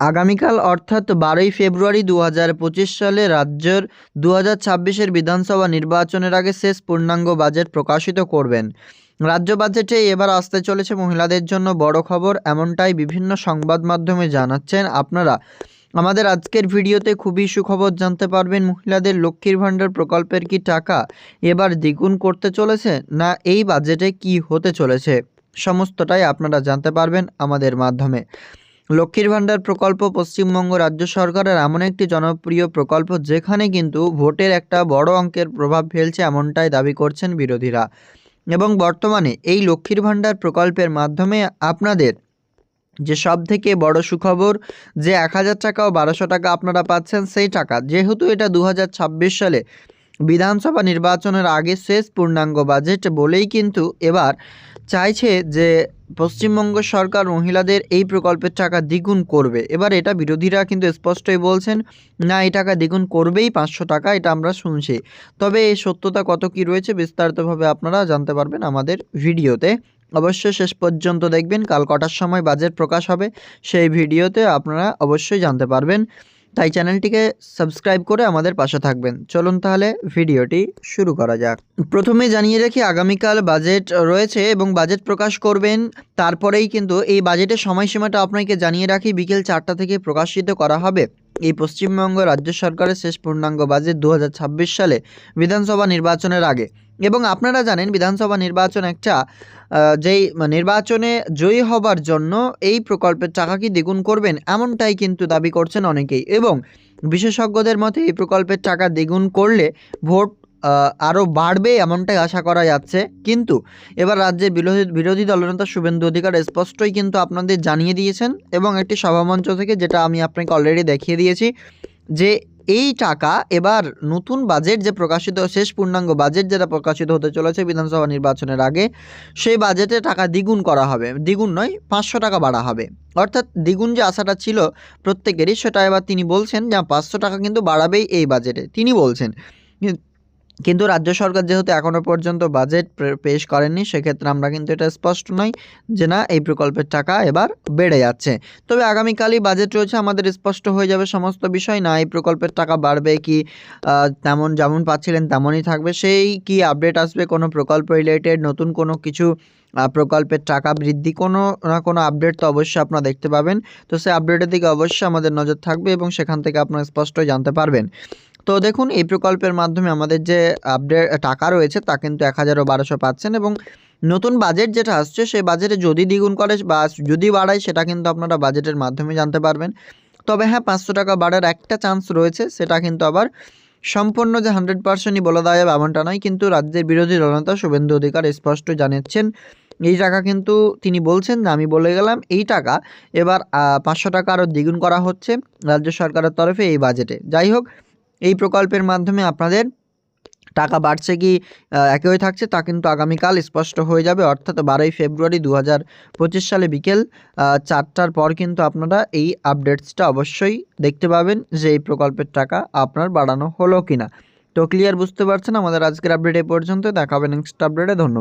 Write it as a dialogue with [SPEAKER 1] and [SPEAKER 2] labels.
[SPEAKER 1] আগামীকাল অর্থাৎ বারোই ফেব্রুয়ারি দু হাজার পঁচিশ সালে রাজ্যের দু হাজার বিধানসভা নির্বাচনের আগে শেষ পূর্ণাঙ্গ বাজেট প্রকাশিত করবেন। রাজ্য বাজেটে এবার আসতে চলেছে মহিলাদের জন্য বড় খবর, এমনটাই বিভিন্ন সংবাদ মাধ্যমে জানাচ্ছেন আপনারা। আমাদের আজকের ভিডিওতে খুবই সুখবর জানতে পারবেন মহিলাদের লক্ষ্মীর ভাণ্ডার প্রকল্পের কি টাকা এবার দ্বিগুণ করতে চলেছে না এই বাজেটে কি হতে চলেছে, সমস্তটাই আপনারা জানতে পারবেন আমাদের মাধ্যমে। লক্ষ্মীর ভাণ্ডার প্রকল্প পশ্চিমবঙ্গ রাজ্য সরকারের এমন একটি জনপ্রিয় প্রকল্প যেখানে কিন্তু ভোটের একটা বড় অঙ্কের প্রভাব ফেলছে এমনটাই দাবি করছেন বিরোধীরা। এবং বর্তমানে এই লক্ষ্মীর ভাণ্ডার প্রকল্পের মাধ্যমে আপনাদের যে সব থেকে বড় সুখবর, যে এক হাজার টাকা ও বারোশো টাকা আপনারা পাচ্ছেন সেই টাকা। যেহেতু এটা দু হাজার ছাব্বিশ সালে বিধানসভা নির্বাচনের আগে শেষ পূর্ণাঙ্গ বাজেট বলেই কিন্তু এবার চাইছে যে পশ্চিমবঙ্গ সরকার মহিলাদের এই প্রকল্পের টাকা দ্বিগুণ করবে। এবার এটা বিরোধীরা কিন্তু স্পষ্টই বলছেন, না, এই টাকা দ্বিগুণ করবেই, পাঁচশো টাকা, এটা আমরা শুনছি। তবে এই সত্যতা কত কি রয়েছে বিস্তারিতভাবে আপনারা জানতে পারবেন আমাদের ভিডিওতে। অবশ্যই শেষ পর্যন্ত দেখবেন, কাল কটার সময় বাজেট প্রকাশ হবে, সেই ভিডিওতে আপনারা অবশ্যই জানতে পারবেন। তাই চ্যানেলটিকে সাবস্ক্রাইব করে আমাদের পাশে থাকবেন। চলুন তাহলে ভিডিওটি শুরু করা যাক। প্রথমে জানিয়ে রাখি, আগামীকাল বাজেট রয়েছে এবং বাজেট প্রকাশ করবেন। তারপরেই কিন্তু এই বাজেটের সময়সীমাটা আপনাকে জানিয়ে রাখি, বিকেল চারটা থেকে প্রকাশিত করা হবে। এই পশ্চিমবঙ্গ রাজ্য সরকারের শেষ পূর্ণাঙ্গ বাজেট দু হাজার ছাব্বিশ সালে বিধানসভা নির্বাচনের আগে। এবং আপনারা জানেন বিধানসভা নির্বাচন একটা যেই নির্বাচনে জয়ী হবার জন্য এই প্রকল্পের টাকা কি দ্বিগুণ করবেন এমনটাই কিন্তু দাবি করছেন অনেকেই। এবং বিশেষজ্ঞদের মতে এই প্রকল্পের টাকা দ্বিগুণ করলে ভোট আরও বাড়বে এমনটাই আশা করা যাচ্ছে। কিন্তু এবার রাজ্যের বিরোধী বিরোধী দলনেতা শুভেন্দু অধিকার স্পষ্টই কিন্তু আপনাদের জানিয়ে দিয়েছেন এবং একটি সভামঞ্চ থেকে যেটা আমি আপনাকে অলরেডি দেখিয়ে দিয়েছি যে এই টাকা এবার নতুন বাজেট যে প্রকাশিত, শেষ পূর্ণাঙ্গ বাজেট যেটা প্রকাশিত হতে চলেছে বিধানসভা নির্বাচনের আগে, সেই বাজেটে টাকা দ্বিগুণ করা হবে। দ্বিগুণ নয়, পাঁচশো টাকা বাড়া হবে। অর্থাৎ দ্বিগুণ যে আশাটা ছিল প্রত্যেকেরই, সেটা এবার তিনি বলছেন যে পাঁচশো টাকা কিন্তু বাড়াবেই এই বাজেটে তিনি বলছেন কিন্তু রাজ্য সরকার যেহেতু এখনও পর্যন্ত বাজেট পেশ করেননি, সেক্ষেত্রে আমরা কিন্তু এটা স্পষ্ট নয় যে না, এই প্রকল্পের টাকা এবার বেড়ে যাচ্ছে। তবে আগামীকালই বাজেট রয়েছে, আমাদের স্পষ্ট হয়ে যাবে সমস্ত বিষয়। না, এই প্রকল্পের টাকা বাড়বে কি তেমন যেমন পাচ্ছিলেন তেমনই থাকবে। সেই কি আপডেট আসবে কোনো প্রকল্প রিলেটেড নতুন কোনো কিছু প্রকল্পের টাকা বৃদ্ধি কোনো না কোনো আপডেট তো অবশ্যই আপনারা দেখতে পাবেন। তো সেই আপডেটের দিকে অবশ্যই আমাদের নজর থাকবে এবং সেখান থেকে আপনারা স্পষ্টই জানতে পারবেন। তো দেখুন, এই প্রকল্পের মাধ্যমে আমাদের যে আপডেট টাকা রয়েছে তা কিন্তু এক হাজারও বারোশো পাচ্ছেন এবং নতুন বাজেট যেটা আসছে, সেই বাজেটে যদি দ্বিগুণ করে বা যদি বাড়ায়, সেটা কিন্তু আপনারা বাজেটের মাধ্যমে জানতে পারবেন। তবে হ্যাঁ পাঁচশো টাকা বাড়ার একটা চান্স রয়েছে, সেটা কিন্তু আবার সম্পূর্ণ যে হান্ড্রেড পার্সেন্টই বলা যাবে এমনটা নয়, কিন্তু রাজ্যের বিরোধী দলনেতা শুভেন্দু অধিকার স্পষ্ট জানাচ্ছেন এই টাকা কিন্তু তিনি বলছেন যে, আমি বলে গেলাম, এই টাকা এবার পাঁচশো টাকা আরও দ্বিগুণ করা হচ্ছে রাজ্য সরকারের তরফে এই বাজেটে যাই হোক এই প্রকল্পের মাধ্যমে আপনাদের টাকা বাড়ছে কি একই থাকছে, তা কিন্তু আগামীকাল স্পষ্ট হয়ে যাবে। অর্থাৎ বারোই ফেব্রুয়ারি দু হাজার পঁচিশ সালে বিকেল চারটার পর কিন্তু আপনারা এই আপডেটসটা অবশ্যই দেখতে পাবেন যে এই প্রকল্পের টাকা আপনার বাড়ানো হলো কি না তো ক্লিয়ার বুঝতে পারছেন? আমাদের আজকের আপডেট এ পর্যন্ত দেখা হবে নেক্সট আপডেটে ধন্যবাদ।